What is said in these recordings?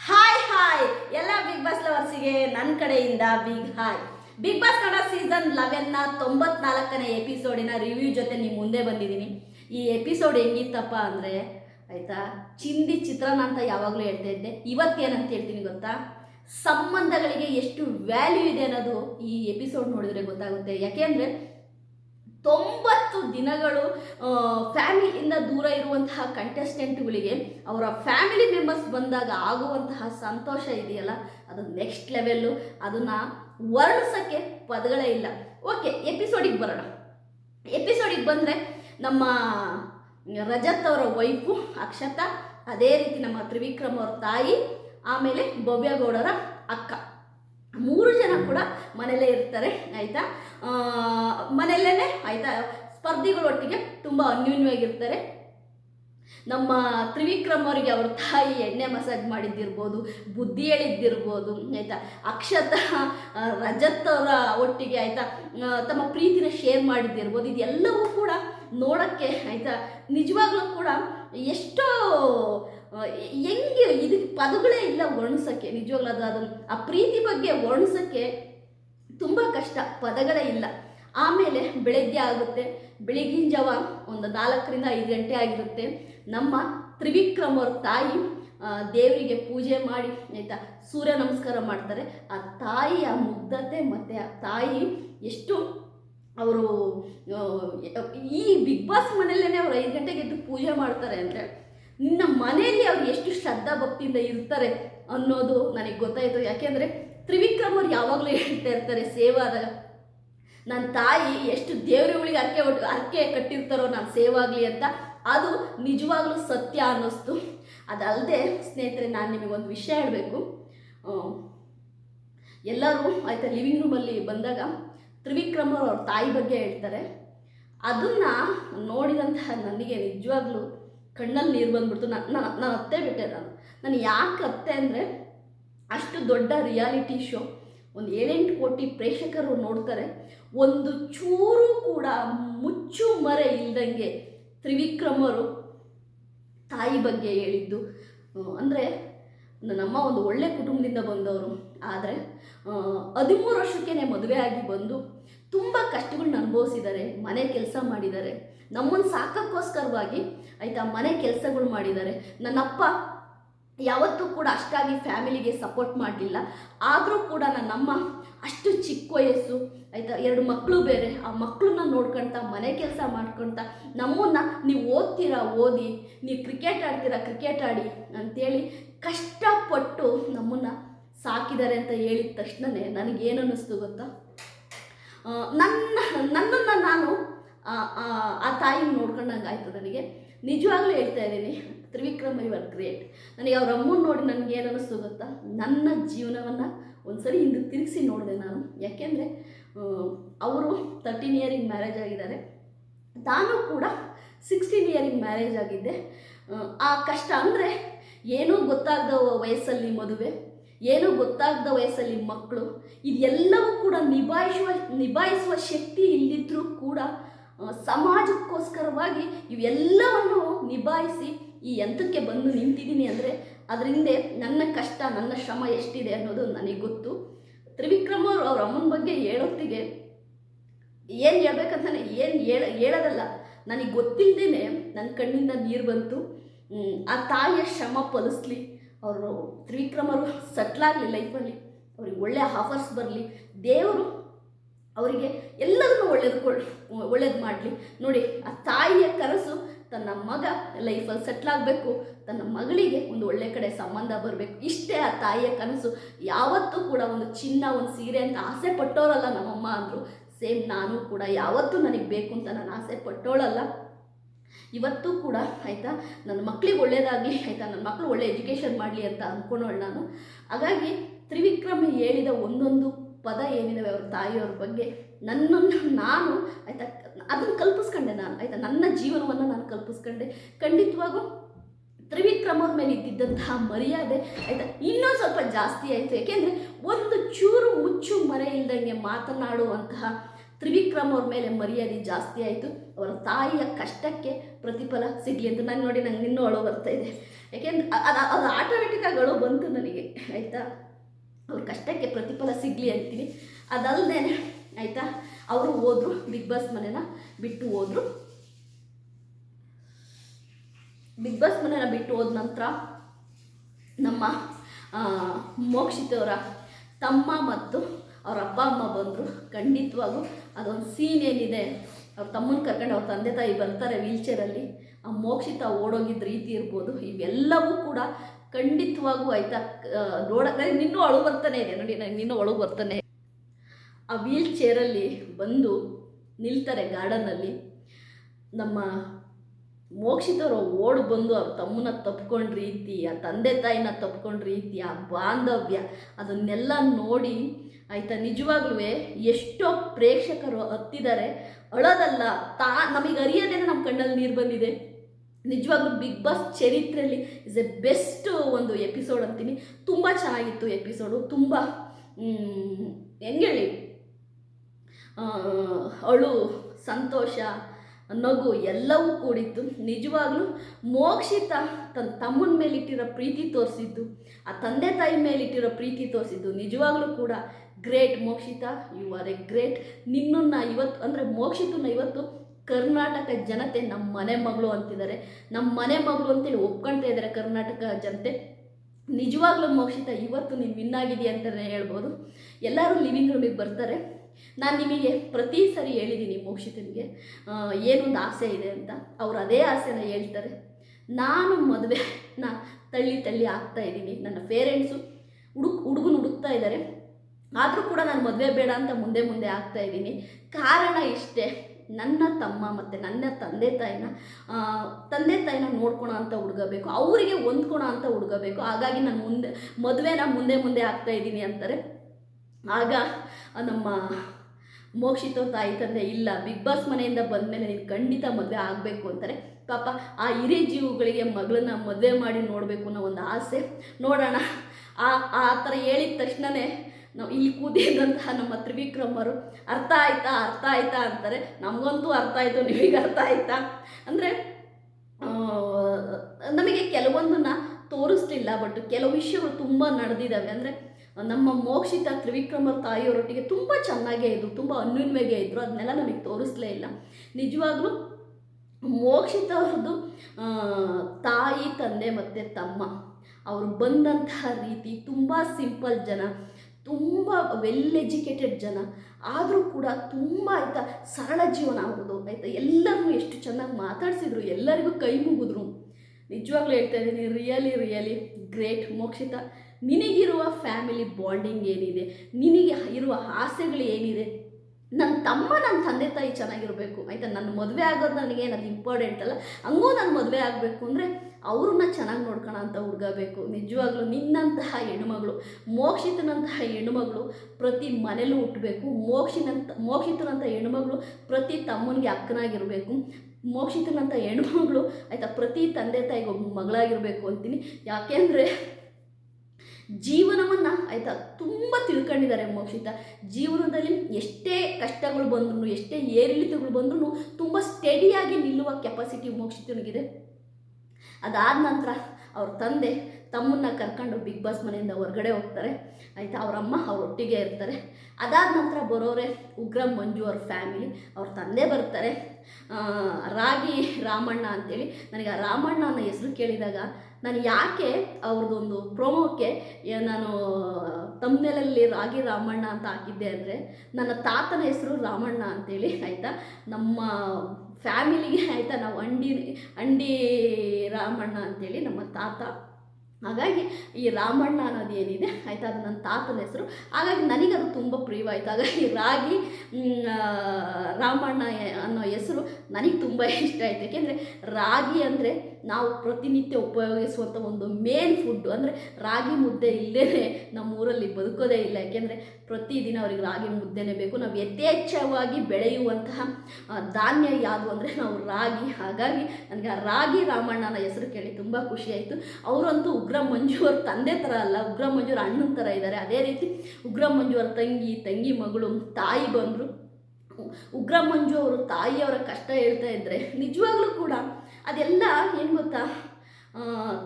Hi hi ಎಲ್ಲ big boss ಲವರ್ಸಿಗೆ ನನ್ನ ಕಡೆಯಿಂದ big hi big boss Kannada season ಲೆವೆನ್ನ ತೊಂಬತ್ನಾಲ್ಕನೇ ಎಪಿಸೋಡಿನ ರಿವ್ಯೂ ಜೊತೆ ನಿಮ್ಮ ಮುಂದೆ ಬಂದಿದ್ದೀನಿ. ಈ ಎಪಿಸೋಡ್ ಹೆಂಗಿತ್ತಪ್ಪ ಅಂದರೆ, ಆಯಿತಾ? ಚಿಂದಿ ಚಿತ್ರಾನ್ನ ಅಂತ ಯಾವಾಗಲೂ ಹೇಳ್ತಾ ಇದ್ದೆ. ಇವತ್ತೇನಂತ ಹೇಳ್ತೀನಿ ಗೊತ್ತಾ? ಸಂಬಂಧಗಳಿಗೆ ಎಷ್ಟು ವ್ಯಾಲ್ಯೂ ಇದೆ ಅನ್ನೋದು ಈ ಎಪಿಸೋಡ್ ನೋಡಿದರೆ ಗೊತ್ತಾಗುತ್ತೆ. ಯಾಕೆಂದರೆ ತೊಂಬತ್ತು ದಿನಗಳು ಫ್ಯಾಮಿಲಿಯಿಂದ ದೂರ ಇರುವಂತಹ ಕಂಟೆಸ್ಟೆಂಟ್ಗಳಿಗೆ ಅವರ ಫ್ಯಾಮಿಲಿ ಮೆಂಬರ್ಸ್ ಬಂದಾಗ ಆಗುವಂತಹ ಸಂತೋಷ ಇದೆಯಲ್ಲ? ಅದು ನೆಕ್ಸ್ಟ್ ಲೆವೆಲ್ಲು ಅದನ್ನು ವರ್ಣಿಸೋಕ್ಕೆ ಪದಗಳೇ ಇಲ್ಲ. ಓಕೆ ಎಪಿಸೋಡಿಗೆ ಬರೋಣ. ಎಪಿಸೋಡಿಗೆ ಬಂದರೆ ನಮ್ಮ ರಜತ್ ಅವರ ವೈಫು ಅಕ್ಷತ, ಅದೇ ರೀತಿ ನಮ್ಮ ತ್ರಿವಿಕ್ರಮ್ ಅವರ ತಾಯಿ, ಆಮೇಲೆ ಭವ್ಯಗೌಡರ ಅಕ್ಕ. ಮೂರು ಜನ ಕೂಡ ಮನೇಲೇ ಇರ್ತಾರೆ, ಆಯಿತಾ? ಮನೆಯಲ್ಲೇ ಆಯಿತಾ, ಸ್ಪರ್ಧಿಗಳೊಟ್ಟಿಗೆ ತುಂಬ ಅನ್ಯೂನ್ಯವಾಗಿರ್ತಾರೆ. ನಮ್ಮ ತ್ರಿವಿಕ್ರಮ್ ಅವರಿಗೆ ಅವ್ರ ತಾಯಿ ಎಣ್ಣೆ ಮಸಾಜ್ ಮಾಡಿದ್ದಿರ್ಬೋದು, ಬುದ್ಧಿ ಹೇಳಿದ್ದಿರ್ಬೋದು, ಆಯಿತಾ? ಅಕ್ಷತ ರಜತ್ ಅವರ ಒಟ್ಟಿಗೆ, ಆಯಿತಾ? ತಮ್ಮ ಪ್ರೀತಿನ ಶೇರ್ ಮಾಡಿದ್ದಿರ್ಬೋದು. ಇದೆಲ್ಲವೂ ಕೂಡ ನೋಡೋಕ್ಕೆ, ಆಯಿತಾ? ನಿಜವಾಗ್ಲೂ ಕೂಡ ಎಷ್ಟೋ ಹೆಂಗೆ ಇದಕ್ಕೆ ಪದಗಳೇ ಇಲ್ಲ ವರ್ಣಿಸೋಕ್ಕೆ. ನಿಜವಾಗ್ಲೂ ಅದು ಅದು ಆ ಪ್ರೀತಿ ಬಗ್ಗೆ ವರ್ಣಿಸೋಕ್ಕೆ ತುಂಬ ಕಷ್ಟ, ಪದಗಳೇ ಇಲ್ಲ. ಆಮೇಲೆ ಬೆಳಗ್ಗೆ ಆಗುತ್ತೆ. ಬೆಳಗಿನ ಜಾವ ಒಂದು ನಾಲ್ಕರಿಂದ ಐದು ಗಂಟೆ ಆಗಿರುತ್ತೆ. ನಮ್ಮ ತ್ರಿವಿಕ್ರಮ್ ಅವ್ರ ತಾಯಿ ದೇವರಿಗೆ ಪೂಜೆ ಮಾಡಿ, ಆಯಿತಾ, ಸೂರ್ಯ ನಮಸ್ಕಾರ ಮಾಡ್ತಾರೆ. ಆ ತಾಯಿಯ ಮುಗ್ಧತೆ ಮತ್ತು ಆ ತಾಯಿ ಎಷ್ಟು ಅವರು ಈ ಬಿಗ್ ಬಾಸ್ ಮನೆಯಲ್ಲೇ ಅವ್ರು ಐದು ಗಂಟೆಗೆ ಎದ್ದು ಪೂಜೆ ಮಾಡ್ತಾರೆ ಅಂದರೆ, ನಿನ್ನ ಮನೆಯಲ್ಲಿ ಅವ್ರು ಎಷ್ಟು ಶ್ರದ್ಧಾ ಭಕ್ತಿಯಿಂದ ಇರ್ತಾರೆ ಅನ್ನೋದು ನನಗೆ ಗೊತ್ತಾಯಿತು. ಯಾಕೆಂದರೆ ತ್ರಿವಿಕ್ರಮ್ ಯಾವಾಗಲೂ ಹೇಳ್ತಾ ಇರ್ತಾರೆ ಸೇವಾದಾಗ ನನ್ನ ತಾಯಿ ಎಷ್ಟು ದೇವರುಗಳಿಗೆ ಅರ್ಕೆ ಒಟ್ಟು ಅರ್ಕೆ ಕಟ್ಟಿರ್ತಾರೋ ನಾನು ಸೇವ್ ಆಗಲಿ ಅಂತ, ಅದು ನಿಜವಾಗ್ಲೂ ಸತ್ಯ ಅನ್ನಿಸ್ತು. ಅದಲ್ಲದೆ ಸ್ನೇಹಿತರೆ, ನಾನು ನಿಮಗೊಂದು ವಿಷಯ ಹೇಳಬೇಕು. ಎಲ್ಲರೂ ಆಯಿತಾ ಲಿವಿಂಗ್ ರೂಮಲ್ಲಿ ಬಂದಾಗ ತ್ರಿವಿಕ್ರಮ್ ಅವ್ರು ಅವ್ರ ತಾಯಿ ಬಗ್ಗೆ ಹೇಳ್ತಾರೆ. ಅದನ್ನು ನೋಡಿದಂತಹ ನನಗೆ ನಿಜವಾಗ್ಲೂ ಕಣ್ಣಲ್ಲಿ ನೀರು ಬಂದ್ಬಿಡ್ತು. ನಾನು ನಾನು ಅತ್ತೆ ಬಿಟ್ಟೆ ನಾನು. ನಾನು ಯಾಕೆ ಅತ್ತೆ ಅಂದರೆ ಅಷ್ಟು ದೊಡ್ಡ ರಿಯಾಲಿಟಿ ಶೋ ಒಂದು ಏಳೆಂಟು ಕೋಟಿ ಪ್ರೇಕ್ಷಕರು ನೋಡ್ತಾರೆ. ಒಂದು ಚೂರು ಕೂಡ ಮುಚ್ಚು ಮರೆ ಇಲ್ದಂಗೆ ತ್ರಿವಿಕ್ರಮರು ತಾಯಿ ಬಗ್ಗೆ ಹೇಳಿದ್ದು. ಅಂದರೆ ನಮ್ಮ ಒಂದು ಒಳ್ಳೆ ಕುಟುಂಬದಿಂದ ಬಂದವರು. ಆದರೆ ಹದಿಮೂರು ವರ್ಷಕ್ಕೇ ಮದುವೆ ಆಗಿ ಬಂದು ತುಂಬ ಕಷ್ಟಗಳನ್ನ ಅನುಭವಿಸಿದ್ದಾರೆ. ಮನೆ ಕೆಲಸ ಮಾಡಿದ್ದಾರೆ. ನಮ್ಮನ್ನು ಸಾಕಕ್ಕೋಸ್ಕರವಾಗಿ ಆಯಿತಾ ಮನೆ ಕೆಲಸಗಳು ಮಾಡಿದ್ದಾರೆ. ನನ್ನಪ್ಪ ಯಾವತ್ತೂ ಕೂಡ ಅಷ್ಟಾಗಿ ಫ್ಯಾಮಿಲಿಗೆ ಸಪೋರ್ಟ್ ಮಾಡಲಿಲ್ಲ. ಆದರೂ ಕೂಡ ನನ್ನಮ್ಮ ಅಷ್ಟು ಚಿಕ್ಕ ವಯಸ್ಸು, ಆಯಿತಾ, ಎರಡು ಮಕ್ಕಳು ಬೇರೆ, ಆ ಮಕ್ಕಳನ್ನ ನೋಡ್ಕೊಳ್ತಾ ಮನೆ ಕೆಲಸ ಮಾಡ್ಕೊಳ್ತಾ ನಮ್ಮನ್ನು ನೀವು ಓದ್ತೀರಾ, ಓದಿ, ನೀವು ಕ್ರಿಕೆಟ್ ಆಡ್ತೀರಾ, ಕ್ರಿಕೆಟ್ ಆಡಿ ಅಂತೇಳಿ ಕಷ್ಟಪಟ್ಟು ನಮ್ಮನ್ನು ಸಾಕಿದ್ದಾರೆ ಅಂತ ಹೇಳಿದ ತಕ್ಷಣವೇ ನನಗೇನು ಅನ್ನಿಸ್ತು ಗೊತ್ತಾ? ನನ್ನ, ನನ್ನನ್ನು ನಾನು, ಆ ತಾಯಿ ನೋಡ್ಕೊಂಡಂಗೆ ಆಯಿತು ನನಗೆ. ನಿಜವಾಗ್ಲೂ ಹೇಳ್ತಾ ಇದ್ದೀನಿ. ತ್ರಿವಿಕ್ರಮ್ ಇವರ್ ಗ್ರೇಟ್ ನನಗೆ ಅವ್ರ ಅಮ್ಮನ ನೋಡಿ ನನಗೆ ಏನು ಅನ್ನಿಸ್ತು ಗೊತ್ತಾ? ನನ್ನ ಜೀವನವನ್ನು ಒಂದ್ಸರಿ ಹಿಂದೆ ತಿರುಗಿಸಿ ನೋಡಿದೆ ನಾನು. ಯಾಕೆಂದರೆ ಅವರು ತರ್ಟೀನ್ ಇಯರಿಗೆ ಮ್ಯಾರೇಜ್ ಆಗಿದ್ದಾರೆ. ನಾನು ಕೂಡ ಸಿಕ್ಸ್ಟೀನ್ ಇಯರಿಗೆ ಮ್ಯಾರೇಜ್ ಆಗಿದ್ದೆ. ಆ, ಕಷ್ಟ ಅಂದರೆ ಏನೂ ಗೊತ್ತಾಗದ ವಯಸ್ಸಲ್ಲಿ ಮದುವೆ ಏನೂ ಗೊತ್ತಾಗದ ವಯಸ್ಸಲ್ಲಿ ಮಕ್ಕಳು ಇದೆಲ್ಲವೂ ಕೂಡ ನಿಭಾಯಿಸುವ ನಿಭಾಯಿಸುವ ಶಕ್ತಿ ಇಲ್ಲದಿದ್ದರೂ ಕೂಡ ಸಮಾಜಕ್ಕೋಸ್ಕರವಾಗಿ ಇವೆಲ್ಲವನ್ನು ನಿಭಾಯಿಸಿ ಈ ಯಂತ್ರಕ್ಕೆ ಬಂದು ನಿಂತಿದ್ದೀನಿ ಅಂದರೆ ಅದರಿಂದ ನನ್ನ ಕಷ್ಟ, ನನ್ನ ಶ್ರಮ ಎಷ್ಟಿದೆ ಅನ್ನೋದು ನನಗೆ ಗೊತ್ತು. ತ್ರಿವಿಕ್ರಮ ಅವರು ಅಮ್ಮನ ಬಗ್ಗೆ ಹೇಳೋತ್ತಿಗೆ ಏನು ಹೇಳ್ಬೇಕಂತಾನೆ ಏನು ಹೇಳ, ಹೇಳೋದಲ್ಲ. ನನಗೆ ಗೊತ್ತಿಲ್ಲದೇ ನನ್ನ ಕಣ್ಣಿಂದ ನೀರು ಬಂತು. ಆ ತಾಯಿಯ ಶ್ರಮ ಫಲಿಸ್ಲಿ. ಅವರು ತ್ರಿವಿಕ್ರಮರು ಸಟ್ಲಾಗಲಿ ಲೈಫಲ್ಲಿ. ಅವ್ರಿಗೆ ಒಳ್ಳೆಯ ಆಫರ್ಸ್ ಬರಲಿ. ದೇವರು ಅವರಿಗೆ ಎಲ್ಲರನ್ನೂ ಒಳ್ಳೇದು ಕೊಡ್, ಒಳ್ಳೇದು ಮಾಡಲಿ. ನೋಡಿ, ಆ ತಾಯಿಯ ಕನಸು ತನ್ನ ಮಗ ಲೈಫಲ್ಲಿ ಸೆಟ್ಲಾಗಬೇಕು ತನ್ನ ಮಗಳಿಗೆ ಒಂದು ಒಳ್ಳೆ ಕಡೆ ಸಂಬಂಧ ಬರಬೇಕು. ಇಷ್ಟೇ ಆ ತಾಯಿಯ ಕನಸು. ಯಾವತ್ತೂ ಕೂಡ ಒಂದು ಚಿನ್ನ, ಒಂದು ಸೀರೆ ಅಂತ ಆಸೆ ಪಟ್ಟೋರಲ್ಲ ನಮ್ಮಮ್ಮ ಅಂದರು. ಸೇಮ್ ನಾನು ಕೂಡ. ಯಾವತ್ತೂ ನನಗೆ ಬೇಕು ಅಂತ ನಾನು ಆಸೆ ಪಟ್ಟೋಳಲ್ಲ. ಇವತ್ತು ಕೂಡ ಆಯಿತಾ, ನನ್ನ ಮಕ್ಳಿಗೆ ಒಳ್ಳೇದಾಗಲಿ, ಆಯಿತಾ, ನನ್ನ ಮಕ್ಕಳು ಒಳ್ಳೆ ಎಜುಕೇಷನ್ ಮಾಡಲಿ ಅಂತ ಅಂದ್ಕೊಂಡವಳು ನಾನು. ಹಾಗಾಗಿ ತ್ರಿವಿಕ್ರಮ ಹೇಳಿದ ಒಂದೊಂದು ಪದ ಏನಿದಾವೆ ಅವ್ರ ತಾಯಿಯವ್ರ ಬಗ್ಗೆ. ನನ್ನನ್ನು ನಾನು, ಆಯಿತಾ ಅದನ್ನು ಕಲ್ಪಿಸ್ಕೊಂಡೆ ನಾನು, ಆಯಿತಾ? ನನ್ನ ಜೀವನವನ್ನು ನಾನು ಕಲ್ಪಿಸ್ಕೊಂಡೆ. ಖಂಡಿತವಾಗೂ ತ್ರಿವಿಕ್ರಮದ ಮೇಲೆ ಇದ್ದಿದ್ದಂತಹ ಮರ್ಯಾದೆ, ಆಯಿತಾ? ಇನ್ನೂ ಸ್ವಲ್ಪ ಜಾಸ್ತಿ ಆಯಿತು. ಯಾಕೆಂದರೆ ಒಂದು ಚೂರು ಮುಚ್ಚು ಮರೆ ಇಲ್ದಂಗೆ ಮಾತನಾಡುವಂತಹ ತ್ರಿವಿಕ್ರಮ್ ಅವ್ರ ಮೇಲೆ ಮರ್ಯಾದೆ ಜಾಸ್ತಿ ಆಯಿತು. ಅವರ ತಾಯಿಯ ಕಷ್ಟಕ್ಕೆ ಪ್ರತಿಫಲ ಸಿಗಲಿ ಅಂತ ನಾನು ನೋಡಿ ನಂಗೆ ಇನ್ನೂ ಅಳು ಬರ್ತಾ ಇದೆ. ಯಾಕೆಂದ್ರೆ ಅದು ಅದು ಆಟೋಮೆಟಿಕ್ಕಾಗಿ ಅಳು ಬಂತು ನನಗೆ, ಆಯಿತಾ? ಅವ್ರ ಕಷ್ಟಕ್ಕೆ ಪ್ರತಿಫಲ ಸಿಗಲಿ ಅಂತೀನಿ. ಅದಲ್ಲದೆ ಆಯಿತಾ? ಅವರು ಹೋದ್ರು ಬಿಗ್ ಬಾಸ್ ಮನೆನ ಬಿಟ್ಟು ಹೋದ್ರು. ಬಿಗ್ ಬಾಸ್ ಮನೆನ ಬಿಟ್ಟು ಹೋದ ನಂತರ ನಮ್ಮ ಮೋಕ್ಷಿತವರ ತಮ್ಮ ಮತ್ತು ಅವ್ರ ಅಪ್ಪ, ಅಮ್ಮ ಬಂದರು. ಖಂಡಿತವಾಗೂ ಅದೊಂದು ಸೀನ್ ಏನಿದೆ, ಅವ್ರ ತಮ್ಮನ ಕರ್ಕೊಂಡು ಅವ್ರ ತಂದೆ ತಾಯಿ ಬರ್ತಾರೆ ವೀಲ್ಚೇರಲ್ಲಿ ಆ ಮೋಕ್ಷಿತ ಓಡೋಗಿದ್ದ ರೀತಿ ಇರ್ಬೋದು. ಇವೆಲ್ಲವೂ ಕೂಡ ಖಂಡಿತವಾಗೂ ಆಯಿತಾ? ನೋಡಕ್ಕೆ ನಿನ್ನೂ ಅಳು ಬರ್ತಾನೆ ಇದೆ ನೋಡಿ ನನಗೆ ನಿನ್ನೂ ಅಳು ಬರ್ತಾನೆ ಆ ವೀಲ್ ಚೇರಲ್ಲಿ ಬಂದು ನಿಲ್ತಾರೆ ಗಾರ್ಡನಲ್ಲಿ ನಮ್ಮ ಮೋಕ್ಷಿತರು ಓಡ್ ಬಂದು ಅವ್ರ ತಮ್ಮನ ತಪ್ಕೊಂಡು ರೀತಿ, ಆ ತಂದೆ ತಾಯಿನ ತಪ್ಕೊಂಡು ರೀತಿ, ಆ ಬಾಂಧವ್ಯ ಅದನ್ನೆಲ್ಲ ನೋಡಿ ಆಯಿತಾ ನಿಜವಾಗ್ಲೂ ಎಷ್ಟೋ ಪ್ರೇಕ್ಷಕರು ಹತ್ತಿದ್ದಾರೆ ಅಳೋದಲ್ಲ, ತಾ ನಮಗೆ ಅರಿಯೋದೇನೆ ನಮ್ಮ ಕಣ್ಣಲ್ಲಿ ನೀರು ಬಂದಿದೆ. ನಿಜವಾಗ್ಲೂ ಬಿಗ್ ಬಾಸ್ ಚರಿತ್ರೆಯಲ್ಲಿ ಇಸ್ ಎ ಬೆಸ್ಟ್ ಒಂದು ಎಪಿಸೋಡ್ ಅಂತೀನಿ. ತುಂಬ ಚೆನ್ನಾಗಿತ್ತು ಎಪಿಸೋಡು, ತುಂಬ ಹೆಂಗೇಳಿ ಅಳು, ಸಂತೋಷ, ನಗು ಎಲ್ಲವೂ ಕೂಡಿತ್ತು ನಿಜವಾಗ್ಲೂ ಮೋಕ್ಷಿತ ತನ್ನ ತಮ್ಮನ ಮೇಲಿಟ್ಟಿರೋ ಪ್ರೀತಿ ತೋರಿಸಿದ್ದು, ಆ ತಂದೆ ತಾಯಿ ಮೇಲಿಟ್ಟಿರೋ ಪ್ರೀತಿ ತೋರಿಸಿದ್ದು ನಿಜವಾಗ್ಲೂ ಕೂಡ great Mokshitha. You are a great. ನಿನ್ನನ್ನು ಇವತ್ತು, ಅಂದರೆ ಮೋಕ್ಷಿತನ ಇವತ್ತು ಕರ್ನಾಟಕ ಜನತೆ ನಮ್ಮ ಮನೆ ಮಗಳು ಅಂತಿದ್ದಾರೆ. ನಮ್ಮ ಮನೆ ಮಗಳು ಅಂತೇಳಿ ಒಪ್ಕೊಳ್ತಾ ಇದ್ದಾರೆ ಕರ್ನಾಟಕ ಜನತೆ. ನಿಜವಾಗ್ಲೂ ಮೋಕ್ಷಿತ, ಇವತ್ತು ನೀನು ವಿನ್ ಆಗಿದೆಯಾ ಅಂತಲೇ ಹೇಳ್ಬೋದು. ಎಲ್ಲರೂ ಲಿವಿಂಗ್ ರೂಮಿಗೆ ಬರ್ತಾರೆ. ನಾನು ನಿಮಗೆ ಪ್ರತಿ ಸರಿ ಹೇಳಿದ್ದೀನಿ ಮೋಕ್ಷಿತನಿಗೆ ಏನೊಂದು ಆಸೆ ಇದೆ ಅಂತ. ಅವ್ರು ಅದೇ ಆಸೆನ ಹೇಳ್ತಾರೆ. ನಾನು ಮದುವೆನ ತಳ್ಳಿ ತಳ್ಳಿ ಆಗ್ತಾ ಇದ್ದೀನಿ. ನನ್ನ ಪೇರೆಂಟ್ಸು ಹುಡುಕ್, ಹುಡುಗನ ಹುಡುಕ್ತಾ ಇದ್ದಾರೆ. ಆದರೂ ಕೂಡ ನಾನು ಮದುವೆ ಬೇಡ ಅಂತ ಮುಂದೆ ಮುಂದೆ ಆಗ್ತಾ ಇದ್ದೀನಿ. ಕಾರಣ ಇಷ್ಟೇ, ನನ್ನ ತಮ್ಮ ಮತ್ತು ನನ್ನ ತಂದೆ ತಾಯಿನ ತಂದೆ ತಾಯಿನ ನೋಡ್ಕೊಳೋ ಅಂತ ಹುಡ್ಗಬೇಕು. ಅವರಿಗೆ ಹೊಂದ್ಕೊಳೋ ಅಂತ ಹುಡ್ಗಬೇಕು. ಹಾಗಾಗಿ ನಾನು ಮುಂದೆ, ಮದುವೆನ ಮುಂದೆ ಮುಂದೆ ಆಗ್ತಾ ಇದ್ದೀನಿ ಅಂತಾರೆ. ಆಗ ನಮ್ಮ ಮೋಕ್ಷಿತೋ ತಾಯಿ ತಂದೆ, ಇಲ್ಲ, ಬಿಗ್ ಬಾಸ್ ಮನೆಯಿಂದ ಬಂದಮೇಲೆ ನೀನು ಖಂಡಿತ ಮದುವೆ ಆಗಬೇಕು ಅಂತಾರೆ. ಪಾಪ ಆ ಹಿರಿಯ ಜೀವಗಳಿಗೆ ಮಗಳನ್ನ ಮದುವೆ ಮಾಡಿ ನೋಡಬೇಕು ಅನ್ನೋ ಒಂದು ಆಸೆ. ನೋಡೋಣ. ಆ ಆ ಥರ ಹೇಳಿದ ತಕ್ಷಣವೇ ನಾವು ಇಲ್ಲಿ ಕೂತಿದ್ದಂತಹ ನಮ್ಮ ತ್ರಿವಿಕ್ರಮರು, ಅರ್ಥ ಆಯ್ತಾ ಅರ್ಥ ಆಯ್ತಾ ಅಂತಾರೆ. ನಮಗಂತೂ ಅರ್ಥ ಆಯಿತು, ನಿಮಗೆ ಅರ್ಥ ಆಯ್ತಾ? ಅಂದರೆ ನಮಗೆ ಕೆಲವೊಂದನ್ನು ತೋರಿಸ್ಲಿಲ್ಲ, ಬಟ್ ಕೆಲವು ವಿಷಯಗಳು ತುಂಬ ನಡೆದಿದ್ದಾವೆ. ಅಂದರೆ ನಮ್ಮ ಮೋಕ್ಷಿತ ತ್ರಿವಿಕ್ರಮರ ತಾಯಿಯವರೊಟ್ಟಿಗೆ ತುಂಬ ಚೆನ್ನಾಗೇ ಇದ್ದರು ತುಂಬ ಅನ್ಯೋನ್ಯಗೆ ಇದ್ರು. ಅದನ್ನೆಲ್ಲ ನಮಗೆ ತೋರಿಸ್ಲೇ ಇಲ್ಲ. ನಿಜವಾಗ್ಲೂ ಮೋಕ್ಷಿತ ಅವ್ರದ್ದು ತಾಯಿ, ತಂದೆ ಮತ್ತು ತಮ್ಮ. ಅವರು ಬಂದಂತಹ ರೀತಿ ತುಂಬ ಸಿಂಪಲ್ ಜನ, ತುಂಬ ವೆಲ್ ಎಜುಕೇಟೆಡ್ ಜನ. ಆದರೂ ಕೂಡ ತುಂಬ ಆಯಿತಾ, ಸರಳ ಜೀವನ ಆಗೋದು ಆಯಿತಾ? ಎಲ್ಲರನ್ನೂ ಎಷ್ಟು ಚೆನ್ನಾಗಿ ಮಾತಾಡಿಸಿದ್ರು, ಎಲ್ಲರಿಗೂ ಕೈ ಮುಗಿದ್ರು. ನಿಜವಾಗ್ಲೂ ಹೇಳ್ತಾ ಇದ್ದೀನಿ ರಿಯಲಿ ರಿಯಲಿ ಗ್ರೇಟ್ ಮೋಕ್ಷಿತ ನಿನಗಿರುವ ಫ್ಯಾಮಿಲಿ ಬಾಂಡಿಂಗ್ ಏನಿದೆ? ನಿನಗೆ ಇರುವ ಆಸೆಗಳು ಏನಿದೆ? ನನ್ನ ತಮ್ಮ ನನ್ನ ತಂದೆ ತಾಯಿ ಚೆನ್ನಾಗಿರಬೇಕು, ಆಯಿತಾ? ನನ್ನ ಮದುವೆ ಆಗೋದು ನನಗೆ ಅದು ಇಂಪಾರ್ಟೆಂಟ್ ಅಲ್ಲ? ಹಂಗೂ ನಾನು ಮದುವೆ ಆಗಬೇಕು ಅಂದರೆ ಅವ್ರನ್ನ ಚೆನ್ನಾಗಿ ನೋಡ್ಕೋಣ ಅಂತ ಹುಡುಗ ಬೇಕು. ನಿಜವಾಗ್ಲೂ ನಿನ್ನಂತಹ ಹೆಣ್ಣುಮಗಳು ಮೋಕ್ಷಿತನಂತಹ ಹೆಣ್ಣುಮಗಳು ಪ್ರತಿ ಮನೇಲೂ ಹುಟ್ಟಬೇಕು ಮೋಕ್ಷಿನಂತ ಮೋಕ್ಷಿತನಂಥ ಹೆಣ್ಣುಮಗಳು ಪ್ರತಿ ತಮ್ಮನಿಗೆ ಅಕ್ಕನಾಗಿರಬೇಕು. ಮೋಕ್ಷಿತನಂಥ ಹೆಣ್ಮಗಳು, ಆಯಿತಾ? ಪ್ರತಿ ತಂದೆ ತಾಯಿಗೆ ಒಬ್ಬ ಮಗಳಾಗಿರಬೇಕು ಅಂತೀನಿ. ಯಾಕೆಂದರೆ ಜೀವನವನ್ನು ಆಯಿತಾ ತುಂಬ ತಿಳ್ಕೊಂಡಿದ್ದಾರೆ ಮೋಕ್ಷಿತ. ಜೀವನದಲ್ಲಿ ಎಷ್ಟೇ ಕಷ್ಟಗಳು ಬಂದ್ರು ಎಷ್ಟೇ ಏರಿಳಿತಗಳು ಬಂದ್ರೂ ತುಂಬ ಸ್ಟಡಿಯಾಗಿ ನಿಲ್ಲುವ ಕೆಪಾಸಿಟಿ ಮೋಕ್ಷಿತನಿಗಿದೆ. ಅದಾದ ನಂತರ ಅವ್ರ ತಂದೆ ತಮ್ಮನ್ನ ಕರ್ಕೊಂಡು ಬಿಗ್ ಬಾಸ್ ಮನೆಯಿಂದ ಹೊರಗಡೆ ಹೋಗ್ತಾರೆ. ಆಯಿತಾ, ಅವ್ರ ಅಮ್ಮ ಅವ್ರ ಒಟ್ಟಿಗೆ ಇರ್ತಾರೆ. ಅದಾದ ನಂತರ ಬರೋರೆ ಉಗ್ರ ಮಂಜು ಅವ್ರ ಫ್ಯಾಮಿಲಿ ಅವ್ರ ತಂದೆ ಬರ್ತಾರೆ. ರಾಗಿ ರಾಮಣ್ಣ ಅಂತೇಳಿ. ನನಗೆ ಆ ರಾಮಣ್ಣ ಅನ್ನೋ ಹೆಸರು ಕೇಳಿದಾಗ ನಾನು ಯಾಕೆ ಅವ್ರದ್ದೊಂದು ಪ್ರೋಮೋಕ್ಕೆ ನಾನು ತಮ್ಮನೇಲಲ್ಲಿ ರಾಗಿ ರಾಮಣ್ಣ ಅಂತ ಹಾಕಿದ್ದೆ ಅಂದರೆ ನನ್ನ ತಾತನ ಹೆಸರು ರಾಮಣ್ಣ ಅಂತೇಳಿ, ಆಯಿತಾ? ನಮ್ಮ ಫ್ಯಾಮಿಲಿಗೆ ಆಯಿತಾ? ನಾವು ಅಂಡಿ ಅಂಡಿ ರಾಮಣ್ಣ ಅಂತೇಳಿ ನಮ್ಮ ತಾತ ಹಾಗಾಗಿ ಈ ರಾಮಣ್ಣ ಅನ್ನೋದು ಏನಿದೆ, ಆಯಿತಾ, ಅದು ನನ್ನ ತಾತನ ಹೆಸರು. ಹಾಗಾಗಿ ನನಗೆ ಅದು ತುಂಬ ಪ್ರಿಯವಾಯಿತು. ಹಾಗಾಗಿ ರಾಗಿ ರಾಮಣ್ಣ ಅನ್ನೋ ಹೆಸರು ನನಗೆ ತುಂಬ ಇಷ್ಟ ಆಯಿತು. ಯಾಕೆಂದರೆ ರಾಗಿ ಅಂದರೆ ನಾವು ಪ್ರತಿನಿತ್ಯ ಉಪಯೋಗಿಸುವಂಥ ಒಂದು ಮೇನ್ ಫುಡ್ಡು ಅಂದರೆ ರಾಗಿ ಮುದ್ದೆ ಇಲ್ಲದೇ ನಮ್ಮ ಊರಲ್ಲಿ ಬದುಕೋದೇ ಇಲ್ಲ. ಯಾಕೆಂದರೆ ಪ್ರತಿದಿನ ಅವ್ರಿಗೆ ರಾಗಿ ಮುದ್ದೆನೇ ಬೇಕು. ನಾವು ಯಥೇಚ್ಛವಾಗಿ ಬೆಳೆಯುವಂತಹ ಧಾನ್ಯ ಯಾವುದು ಅಂದರೆ ನಾವು ರಾಗಿ. ಹಾಗಾಗಿ ನನಗೆ ಆ ರಾಗಿ ರಾಮಣ್ಣನ ಹೆಸರು ಕೇಳಿ ತುಂಬ ಖುಷಿಯಾಯಿತು ಅವರಂತೂ ಉಗ್ರ ಮಂಜು ಅವ್ರ ತಂದೆ ಥರ ಅಲ್ಲ, ಉಗ್ರ ಮಂಜು ಅವ್ರ ಅಣ್ಣನ ಥರ ಇದ್ದಾರೆ ಅದೇ ರೀತಿ ಉಗ್ರ ಮಂಜು ಅವ್ರ ತಂಗಿ ತಂಗಿ ಮಗಳು, ತಾಯಿ ಬಂದರು. ಉಗ್ರ ಮಂಜು ಅವರು ತಾಯಿಯವರ ಕಷ್ಟ ಹೇಳ್ತಾ ಇದ್ದರೆ ನಿಜವಾಗ್ಲೂ ಕೂಡ ಅದೆಲ್ಲ ಏನು ಗೊತ್ತಾ?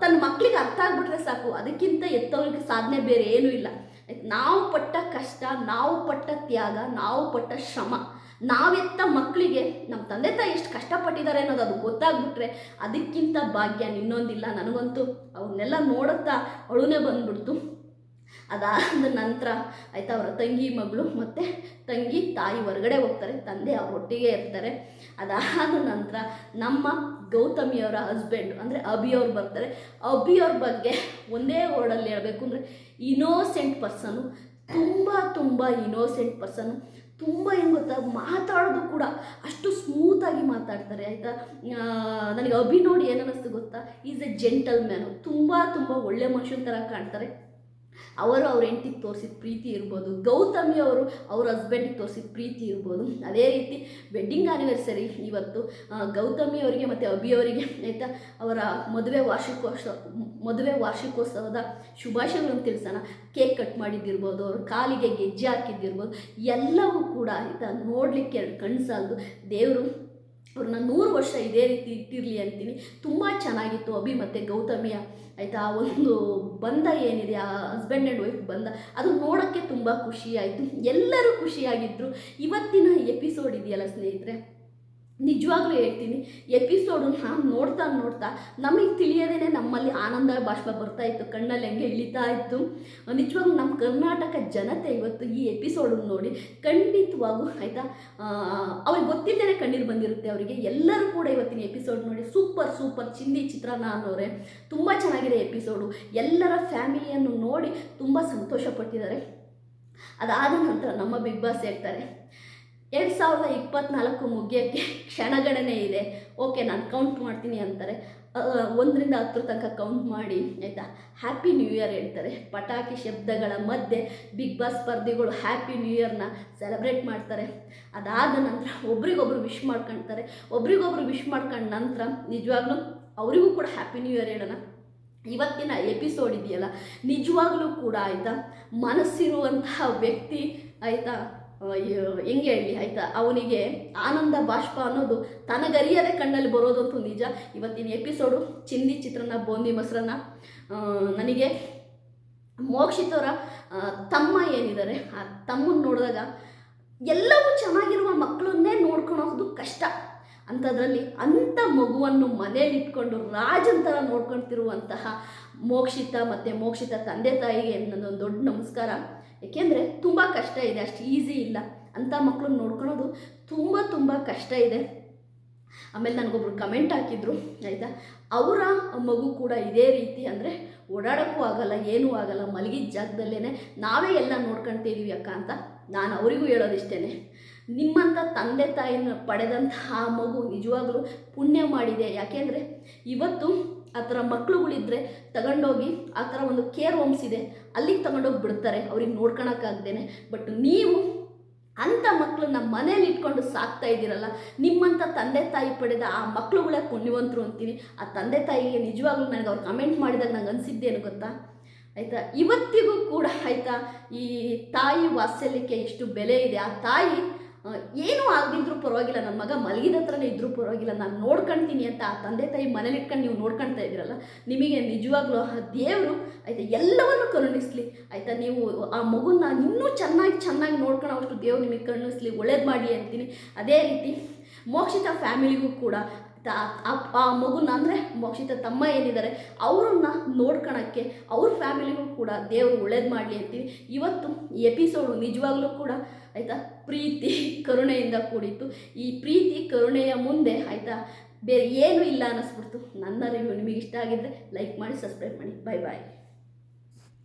ತನ್ನ ಮಕ್ಕಳಿಗೆ ಅರ್ಥ ಆಗ್ಬಿಟ್ರೆ ಸಾಕು. ಅದಕ್ಕಿಂತ ಎತ್ತವ್ರಿಗೆ ಸಾಧನೆ ಬೇರೆ ಏನೂ ಇಲ್ಲ. ನಾವು ಪಟ್ಟ ಕಷ್ಟ, ನಾವು ಪಟ್ಟ ತ್ಯಾಗ, ನಾವು ಪಟ್ಟ ಶ್ರಮ. ನಾವೆತ್ತ ಮಕ್ಕಳಿಗೆ ನಮ್ಮ ತಂದೆ ತಾಯಿ ಎಷ್ಟು ಕಷ್ಟಪಟ್ಟಿದ್ದಾರೆ ಅನ್ನೋದು ಅದು ಗೊತ್ತಾಗ್ಬಿಟ್ರೆ ಅದಕ್ಕಿಂತ ಭಾಗ್ಯ ಇನ್ನೊಂದಿಲ್ಲ ನನಗಂತೂ. ಅವನ್ನೆಲ್ಲ ನೋಡುತ್ತಾ ಅಳುನೇ ಬಂದ್ಬಿಡ್ತು. ಅದಾದ ನಂತರ ಆಯ್ತಾ ಅವರ ತಂಗಿ ಮಗಳು ಮತ್ತು ತಂಗಿ ತಾಯಿ ಹೊರಗಡೆ ಹೋಗ್ತಾರೆ, ತಂದೆ ಅವ್ರ ಒಟ್ಟಿಗೆ ಇರ್ತಾರೆ. ಅದಾದ ನಂತರ ನಮ್ಮ ಗೌತಮಿಯವರ ಹಸ್ಬೆಂಡ್ ಅಂದರೆ ಅಭಿಯವ್ರು ಬರ್ತಾರೆ. ಅಭಿಯವ್ರ ಬಗ್ಗೆ ಒಂದೇ ವರ್ಡಲ್ಲಿ ಹೇಳಬೇಕು ಅಂದರೆ ಇನೋಸೆಂಟ್ ಪರ್ಸನು ತುಂಬ ತುಂಬ ಇನೋಸೆಂಟ್ ಪರ್ಸನು ತುಂಬ ಏನು ಗೊತ್ತಾ? ಮಾತಾಡೋದು ಕೂಡ ಅಷ್ಟು ಸ್ಮೂತಾಗಿ ಮಾತಾಡ್ತಾರೆ, ಆಯಿತಾ? ನನಗೆ ಅಭಿ ನೋಡಿ ಏನನ್ನಿಸ್ತು ಗೊತ್ತಾ? ಈಸ್ ಎ ಜೆಂಟಲ್ ಮ್ಯಾನು ತುಂಬ ತುಂಬ ಒಳ್ಳೆ ಮನುಷ್ಯನ ಥರ ಕಾಣ್ತಾರೆ. ಅವರು ಅವ್ರ ಹೆಂಡತಿಗೆ ತೋರಿಸಿದ ಪ್ರೀತಿ ಇರ್ಬೋದು, ಗೌತಮಿ ಅವರು ಅವ್ರ ಹಸ್ಬೆಂಡಿಗೆ ತೋರಿಸಿದ ಪ್ರೀತಿ ಇರ್ಬೋದು. ಅದೇ ರೀತಿ ವೆಡ್ಡಿಂಗ್ ಆ್ಯನಿವರ್ಸರಿ ಇವತ್ತು ಗೌತಮಿ ಅವರಿಗೆ ಮತ್ತು ಅಭಿ ಅವರಿಗೆ, ಆಯಿತಾ? ಅವರ ಮದುವೆ ವಾರ್ಷಿಕೋತ್ಸವ, ಮದುವೆ ವಾರ್ಷಿಕೋತ್ಸವದ ಶುಭಾಶಯಗಳನ್ನು ತಿಳಿಸೋಣ. ಕೇಕ್ ಕಟ್ ಮಾಡಿದ್ದಿರ್ಬೋದು, ಅವ್ರ ಕಾಲಿಗೆ ಗೆಜ್ಜೆ ಹಾಕಿದ್ದಿರ್ಬೋದು, ಎಲ್ಲವೂ ಕೂಡ ಆಯಿತಾ? ನೋಡಲಿಕ್ಕೆ ಎರಡು ಕಣ್ಣು ಸಾಲದು ದೇವರು ಅವ್ರನ್ನ ನೂರು ವರ್ಷ ಇದೇ ರೀತಿ ಇಟ್ಟಿರಲಿ ಅಂತೀನಿ. ತುಂಬ ಚೆನ್ನಾಗಿತ್ತು ಅಭಿ ಮತ್ತು ಗೌತಮಿಯ. ಆಯಿತಾ? ಒಂದು ಬಂಧ ಏನಿದೆ, ಆ ಹಸ್ಬೆಂಡ್ ಆ್ಯಂಡ್ ವೈಫ್ ಬಂಧ. ಅದು ನೋಡೋಕ್ಕೆ ತುಂಬ ಖುಷಿಯಾಯಿತು ಎಲ್ಲರೂ ಖುಷಿಯಾಗಿದ್ದರು ಇವತ್ತಿನ ಎಪಿಸೋಡ್ ಇದೆಯಲ್ಲ ಸ್ನೇಹಿತರೆ? ನಿಜವಾಗ್ಲೂ ಹೇಳ್ತೀನಿ, ಎಪಿಸೋಡನ್ನ ನೋಡ್ತಾ ನೋಡ್ತಾ ನಮಗೆ ತಿಳಿಯೋದೇ ನಮ್ಮಲ್ಲಿ ಆನಂದ ಬಾಷ್ಪ ಬರ್ತಾ ಇತ್ತು, ಕಣ್ಣಲ್ಲಿ ಹೆಂಗೆ ಇಳಿತಾ ಇತ್ತು. ನಿಜವಾಗ್ಲೂ ನಮ್ಮ ಕರ್ನಾಟಕ ಜನತೆ ಇವತ್ತು ಈ ಎಪಿಸೋಡನ್ನು ನೋಡಿ ಖಂಡಿತವಾಗೂ ಆಯಿತಾ ಅವ್ರಿಗೆ ಗೊತ್ತಿಲ್ಲದೇ ಕಣ್ಣೀರು ಬಂದಿರುತ್ತೆ ಅವರಿಗೆ. ಎಲ್ಲರೂ ಕೂಡ ಇವತ್ತಿನ ಎಪಿಸೋಡ್ ನೋಡಿ ಸೂಪರ್ ಸೂಪರ್ ಚಿಂದಿ ಚಿತ್ರಾನ್ನ ಅನ್ನೋರೆ, ತುಂಬ ಚೆನ್ನಾಗಿದೆ ಎಪಿಸೋಡು. ಎಲ್ಲರ ಫ್ಯಾಮಿಲಿಯನ್ನು ನೋಡಿ ತುಂಬ ಸಂತೋಷಪಟ್ಟಿದ್ದಾರೆ. ಅದಾದ ನಂತರ ನಮ್ಮ ಬಿಗ್ ಬಾಸ್ ಹೇಳ್ತಾರೆ ಎರಡು ಸಾವಿರದ ಇಪ್ಪತ್ತ್ನಾಲ್ಕು ಮುಗಿಯೋಕ್ಕೆ ಕ್ಷಣಗಣನೆ ಇದೆ. ಓಕೆ, ನಾನು ಕೌಂಟ್ ಮಾಡ್ತೀನಿ ಅಂತಾರೆ. ಒಂದರಿಂದ ಹತ್ತರ ತನಕ ಕೌಂಟ್ ಮಾಡಿ, ಆಯಿತಾ? ಹ್ಯಾಪಿ ನ್ಯೂ ಇಯರ್ ಹೇಳ್ತಾರೆ. ಪಟಾಕಿ ಶಬ್ದಗಳ ಮಧ್ಯೆ ಬಿಗ್ ಬಾಸ್ ಸ್ಪರ್ಧಿಗಳು ಹ್ಯಾಪಿ ನ್ಯೂ ಇಯರ್ನ ಸೆಲೆಬ್ರೇಟ್ ಮಾಡ್ತಾರೆ. ಅದಾದ ನಂತರ ಒಬ್ರಿಗೊಬ್ರು ವಿಶ್ ಮಾಡ್ಕೊಳ್ತಾರೆ ಒಬ್ರಿಗೊಬ್ರು ವಿಶ್ ಮಾಡ್ಕೊಂಡ ನಂತರ ನಿಜವಾಗ್ಲೂ ಅವರಿಗೂ ಕೂಡ ಹ್ಯಾಪಿ ನ್ಯೂ ಇಯರ್ ಹೇಳೋಣ. ಇವತ್ತಿನ ಎಪಿಸೋಡ್ ಇದೆಯಲ್ಲ? ನಿಜವಾಗ್ಲೂ ಕೂಡ, ಆಯಿತಾ? ಮನಸ್ಸಿರುವಂತಹ ವ್ಯಕ್ತಿ, ಆಯಿತಾ? ಹೆಂಗೆ ಹೇಳಿ, ಆಯಿತಾ? ಅವನಿಗೆ ಆನಂದ ಬಾಷ್ಪ ಅನ್ನೋದು ತನಗರಿಯದೇ ಕಣ್ಣಲ್ಲಿ ಬರೋದಂತೂ ನಿಜ. ಇವತ್ತಿನ ಎಪಿಸೋಡು ಚಿಂದಿ ಚಿತ್ರನ ಬೋಂದಿ, ಮೊಸರನ್ನ ನನಗೆ ಮೋಕ್ಷಿತವರ ತಮ್ಮ ಏನಿದ್ದಾರೆ, ಆ ತಮ್ಮನ ನೋಡಿದಾಗ ಎಲ್ಲವೂ ಚೆನ್ನಾಗಿರುವ ಮಕ್ಕಳನ್ನೇ ನೋಡ್ಕೊಳೋದು ಕಷ್ಟ. ಅಂಥದ್ರಲ್ಲಿ ಅಂಥ ಮಗುವನ್ನು ಮನೇಲಿ ಇಟ್ಕೊಂಡು ರಾಜನ್ ಥರ ನೋಡ್ಕೊಳ್ತಿರುವಂತಹ ಮೋಕ್ಷಿತ ಮತ್ತು ಮೋಕ್ಷಿತ ತಂದೆ ತಾಯಿಗೆ ನನ್ನೊಂದು ದೊಡ್ಡ ನಮಸ್ಕಾರ. ಏಕೆಂದರೆ ತುಂಬ ಕಷ್ಟ ಇದೆ, ಅಷ್ಟು ಈಸಿ ಇಲ್ಲ. ಅಂಥ ಮಕ್ಕಳನ್ನ ನೋಡ್ಕೊಳೋದು ತುಂಬ ತುಂಬ ಕಷ್ಟ ಇದೆ. ಆಮೇಲೆ ನನಗೊಬ್ರು ಕಮೆಂಟ್ ಹಾಕಿದ್ರು, ಆಯಿತಾ? ಅವರ ಮಗು ಕೂಡ ಇದೇ ರೀತಿ ಅಂದರೆ ಓಡಾಡೋಕ್ಕೂ ಆಗಲ್ಲ, ಏನೂ ಆಗಲ್ಲ, ಮಲಗಿದ ಜಾಗದಲ್ಲೇ ನಾವೇ ಎಲ್ಲ ನೋಡ್ಕೊಳ್ತಿದ್ದೀವಿ ಅಕ್ಕ ಅಂತ ನಾನು ಅವರಿಗೂ ಹೇಳೋದಿಷ್ಟೇ ನಿಮ್ಮಂಥ ತಂದೆ ತಾಯಿನ ಪಡೆದಂಥ ಆ ಮಗು ನಿಜವಾಗ್ಲೂ ಪುಣ್ಯ ಮಾಡಿದೆ. ಯಾಕೆಂದರೆ ಇವತ್ತು ಆ ಥರ ಮಕ್ಕಳುಗಳಿದ್ರೆ ತಗೊಂಡೋಗಿ ಆ ಥರ ಒಂದು ಕೇರ್ ಹೋಮ್ಸ್ ಇದೆ. ಅಲ್ಲಿಗೆ ತಗೊಂಡೋಗಿ ಬಿಡ್ತಾರೆ, ಅವ್ರಿಗೆ ನೋಡ್ಕೊಳಕ್ಕಾಗ್ದೇನೆ ಬಟ್ ನೀವು ಅಂಥ ಮಕ್ಕಳನ್ನ ಮನೇಲಿ ಇಟ್ಕೊಂಡು ಸಾಕ್ತಾ ಇದ್ದೀರಲ್ಲ, ನಿಮ್ಮಂಥ ತಂದೆ ತಾಯಿ ಪಡೆದ ಆ ಮಕ್ಕಳುಗಳೇ ಪುಣ್ಯವಂತರು ಅಂತೀನಿ. ಆ ತಂದೆ ತಾಯಿಗೆ ನಿಜವಾಗ್ಲೂ ನನಗೆ ಅವ್ರು ಕಮೆಂಟ್ ಮಾಡಿದಾಗ ನಂಗೆ ಅನಿಸಿದ್ದೇನು ಗೊತ್ತಾ? ಆಯಿತಾ? ಇವತ್ತಿಗೂ ಕೂಡ ಆಯಿತಾ, ಈ ತಾಯಿ ವಾತ್ಸಲ್ಯಕ್ಕೆ ಎಷ್ಟು ಬೆಲೆ ಇದೆ. ಆ ತಾಯಿ ಏನೂ ಆಗದಿದ್ರೂ ಪರವಾಗಿಲ್ಲ. ನನ್ನ ಮಗ ಮಲಗಿದ ಹತ್ರನೇ ಇದ್ದರೂ ಪರವಾಗಿಲ್ಲ. ನಾನು ನೋಡ್ಕೊಳ್ತೀನಿ ಅಂತ ಆ ತಂದೆ ತಾಯಿ ಮನೇಲಿ ಇಟ್ಕೊಂಡು ನೀವು ನೋಡ್ಕೊಳ್ತಾ ಇದ್ದೀರಲ್ಲ, ನಿಮಗೆ ನಿಜವಾಗ್ಲೂ ಆ ದೇವರು ಆಯಿತಾ ಎಲ್ಲವನ್ನು ಕರುಣಿಸ್ಲಿ. ಆಯಿತಾ ನೀವು ಆ ಮಗುನ ಇನ್ನೂ ಚೆನ್ನಾಗಿ ಚೆನ್ನಾಗಿ ನೋಡ್ಕೊಳ್ಳೋವಷ್ಟು ದೇವ್ರು ನಿಮಗೆ ಕರುಣಿಸ್ಲಿ. ಒಳ್ಳೇದು ಮಾಡಿ ಅಂತೀನಿ. ಅದೇ ರೀತಿ ಮೋಕ್ಷಿತ ಫ್ಯಾಮಿಲಿಗೂ ಕೂಡ ಆ ಮಗುನ ಅಂದರೆ ಮೋಕ್ಷಿತ ತಮ್ಮ ಏನಿದ್ದಾರೆ, ಅವ್ರನ್ನ ನೋಡ್ಕೊಳಕ್ಕೆ ಅವ್ರ ಫ್ಯಾಮಿಲಿಗೂ ಕೂಡ ದೇವರು ಒಳ್ಳೇದು ಮಾಡಲಿ ಅಂತೀವಿ ಇವತ್ತು ಎಪಿಸೋಡು ನಿಜವಾಗ್ಲೂ ಕೂಡ ಆಯಿತಾ? ಪ್ರೀತಿ ಕರುಣೆಯಿಂದ ಕೂಡಿತ್ತು. ಈ ಪ್ರೀತಿ ಕರುಣೆಯ ಮುಂದೆ ಆಯಿತಾ? ಬೇರೆ ಏನೂ ಇಲ್ಲ ಅನ್ನಿಸ್ಬಿಡ್ತು. ನನ್ನ ರಿವ್ಯೂ ನಿಮಗೆ ಇಷ್ಟ ಆಗಿದ್ದರೆ ಲೈಕ್ ಮಾಡಿ ಸಬ್ಸ್ಕ್ರೈಬ್ ಮಾಡಿ. ಬಾಯ್ ಬಾಯ್